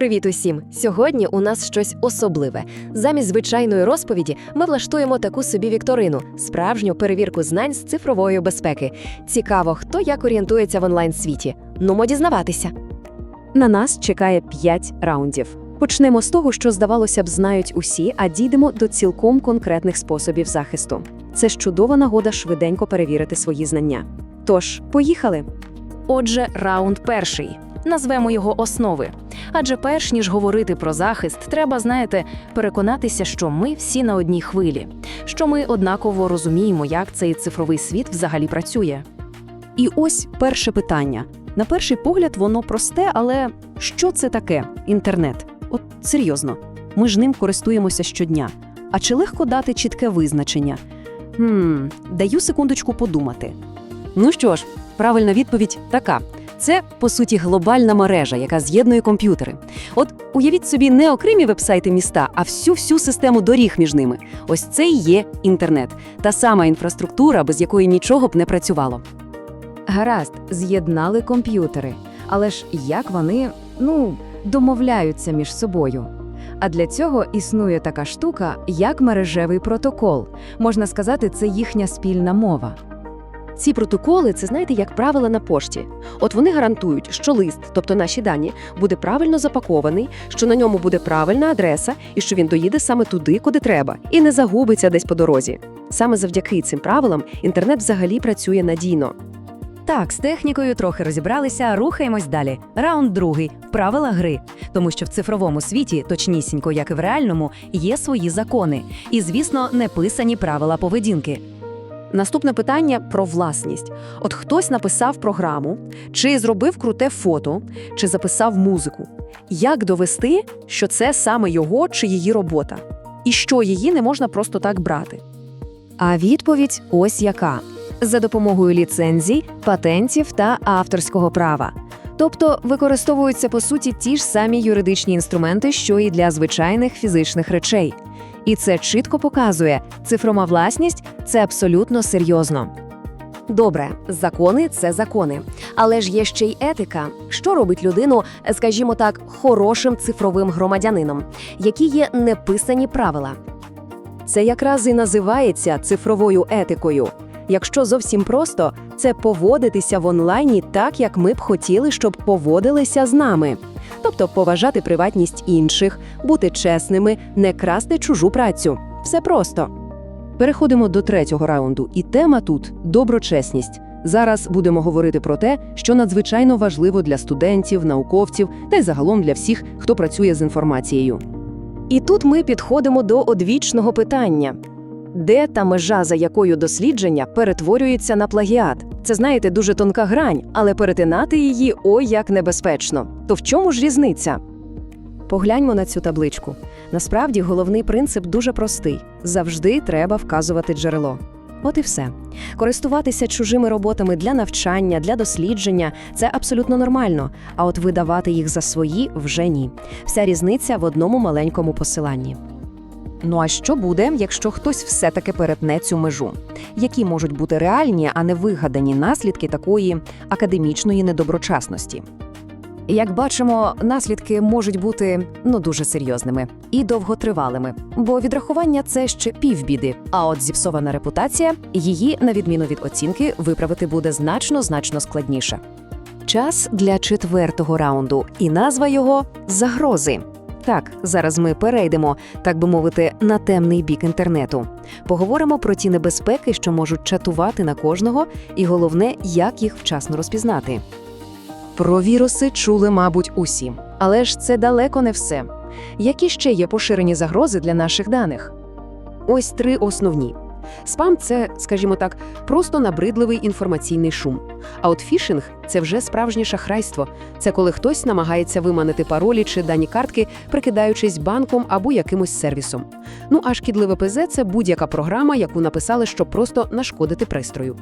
Привіт усім! Сьогодні у нас щось особливе. Замість звичайної розповіді ми влаштуємо таку собі вікторину, справжню перевірку знань з цифрової безпеки. Цікаво, хто як орієнтується в онлайн-світі. Нумо дізнаватися. На нас чекає 5 раундів. Почнемо з того, що здавалося б знають усі, а дійдемо до цілком конкретних способів захисту. Це ж чудова нагода швиденько перевірити свої знання. Тож, поїхали. Отже, раунд перший. Назвемо його основи. Адже перш ніж говорити про захист, треба, знаєте, переконатися, що ми всі на одній хвилі, що ми однаково розуміємо, як цей цифровий світ взагалі працює. І ось перше питання. На перший погляд, воно просте, але що це таке інтернет? От серйозно, ми ж ним користуємося щодня. А чи легко дати чітке визначення? Хм, даю секундочку подумати. Ну що ж, правильна відповідь така. Це, по суті, глобальна мережа, яка з'єднує комп'ютери. От уявіть собі не окремі вебсайти міста, а всю-всю систему доріг між ними. Ось це і є інтернет, та сама інфраструктура, без якої нічого б не працювало. Гаразд, з'єднали комп'ютери. Але ж як вони, ну, домовляються між собою? А для цього існує така штука, як мережевий протокол. Можна сказати, це їхня спільна мова. Ці протоколи це знаєте як правила на пошті. От вони гарантують, що лист, тобто наші дані, буде правильно запакований, що на ньому буде правильна адреса і що він доїде саме туди, куди треба, і не загубиться десь по дорозі. Саме завдяки цим правилам інтернет взагалі працює надійно. Так, з технікою трохи розібралися, рухаємось далі. Раунд другий правила гри. Тому що в цифровому світі, точнісінько, як і в реальному, є свої закони. І, звісно, неписані правила поведінки. Наступне питання про власність. От хтось написав програму, чи зробив круте фото, чи записав музику. Як довести, що це саме його чи її робота? І що її не можна просто так брати? А відповідь ось яка: за допомогою ліцензій, патентів та авторського права. Тобто використовуються по суті ті ж самі юридичні інструменти, що і для звичайних фізичних речей. І це чітко показує, цифрова власність це абсолютно серйозно. Добре, закони це закони. Але ж є ще й етика, що робить людину, скажімо так, хорошим цифровим громадянином, які є неписані правила. Це якраз і називається цифровою етикою. Якщо зовсім просто, це поводитися в онлайні так, як ми б хотіли, щоб поводилися з нами. Тобто поважати приватність інших, бути чесними, не красти чужу працю. Все просто. Переходимо до третього раунду, і тема тут доброчесність. Зараз будемо говорити про те, що надзвичайно важливо для студентів, науковців та й загалом для всіх, хто працює з інформацією. І тут ми підходимо до одвічного питання: де та межа, за якою дослідження перетворюється на плагіат? Це знаєте, дуже тонка грань, але перетинати її ой як небезпечно. То в чому ж різниця? Погляньмо на цю табличку. Насправді головний принцип дуже простий: завжди треба вказувати джерело. От і все. Користуватися чужими роботами для навчання, для дослідження це абсолютно нормально. А от видавати їх за свої вже ні. Вся різниця в одному маленькому посиланні. Ну а що буде, якщо хтось все-таки перетне цю межу? Які можуть бути реальні, а не вигадані наслідки такої академічної недоброчесності? Як бачимо, наслідки можуть бути ну дуже серйозними і довготривалими, бо відрахування це ще півбіди. А от зіпсована репутація, її, на відміну від оцінки, виправити буде значно значно складніше. Час для четвертого раунду, і назва його загрози. Так, зараз ми перейдемо, так би мовити, на темний бік інтернету. Поговоримо про ті небезпеки, що можуть чатувати на кожного, і головне, як їх вчасно розпізнати. Про віруси чули, мабуть, усі. Але ж це далеко не все. Які ще є поширені загрози для наших даних? Ось три основні. Спам це, скажімо так, просто набридливий інформаційний шум. А от фішинг це вже справжнє шахрайство. Це коли хтось намагається виманити паролі чи дані картки, прикидаючись банком або якимось сервісом. Ну а шкідливе ПЗ це будь-яка програма, яку написали, щоб просто нашкодити пристрою.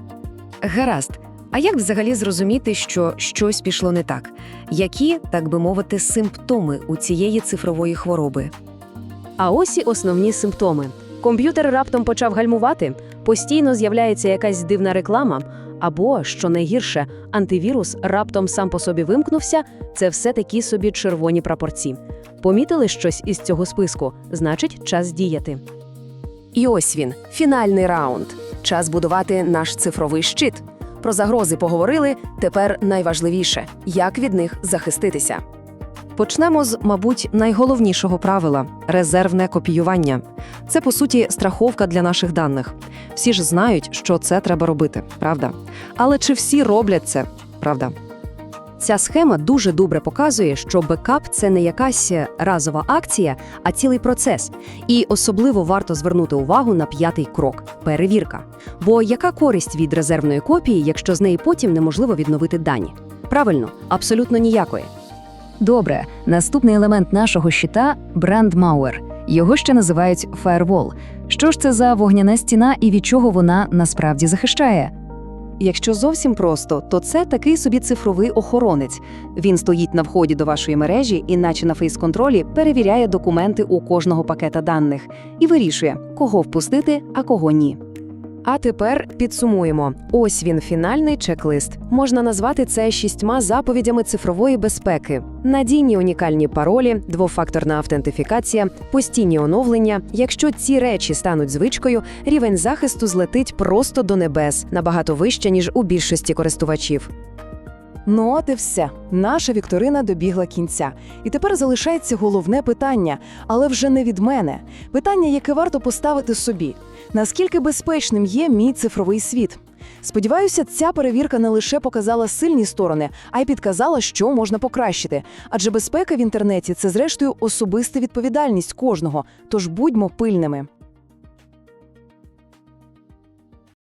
Гаразд. А як взагалі зрозуміти, що щось пішло не так? Які, так би мовити, симптоми у цієї цифрової хвороби? А ось і основні симптоми. Комп'ютер раптом почав гальмувати, постійно з'являється якась дивна реклама, Або, що найгірше, антивірус раптом сам по собі вимкнувся, це все такі собі червоні прапорці. Помітили щось із цього списку, значить, час діяти. І ось він, фінальний раунд. Час будувати наш цифровий щит. Про загрози поговорили. Тепер найважливіше як від них захиститися. Почнемо з, мабуть, найголовнішого правила резервне копіювання. Це по суті страховка для наших даних. Всі ж знають, що це треба робити, правда? Але чи всі роблять це, правда? Ця схема дуже добре показує, що бекап це не якась разова акція, а цілий процес. І особливо варто звернути увагу на п'ятий крок перевірка. Бо яка користь від резервної копії, якщо з неї потім неможливо відновити дані? Правильно, абсолютно ніякої. Добре, наступний елемент нашого щита брандмауер. Його ще називають фаервол. Що ж це за вогняна стіна і від чого вона насправді захищає? Якщо зовсім просто, то це такий собі цифровий охоронець. Він стоїть на вході до вашої мережі і, наче на фейс-контролі, перевіряє документи у кожного пакета даних і вирішує, кого впустити, а кого ні. А тепер підсумуємо: ось він фінальний чек-лист. Можна назвати це шістьма заповідями цифрової безпеки: надійні унікальні паролі, двофакторна автентифікація, постійні оновлення. Якщо ці речі стануть звичкою, рівень захисту злетить просто до небес, набагато вище ніж у більшості користувачів. Ну от і все. Наша вікторина добігла кінця. І тепер залишається головне питання, але вже не від мене. Питання, яке варто поставити собі: наскільки безпечним є мій цифровий світ? Сподіваюся, ця перевірка не лише показала сильні сторони, а й підказала, що можна покращити. Адже безпека в інтернеті це, зрештою, особиста відповідальність кожного. Тож будьмо пильними.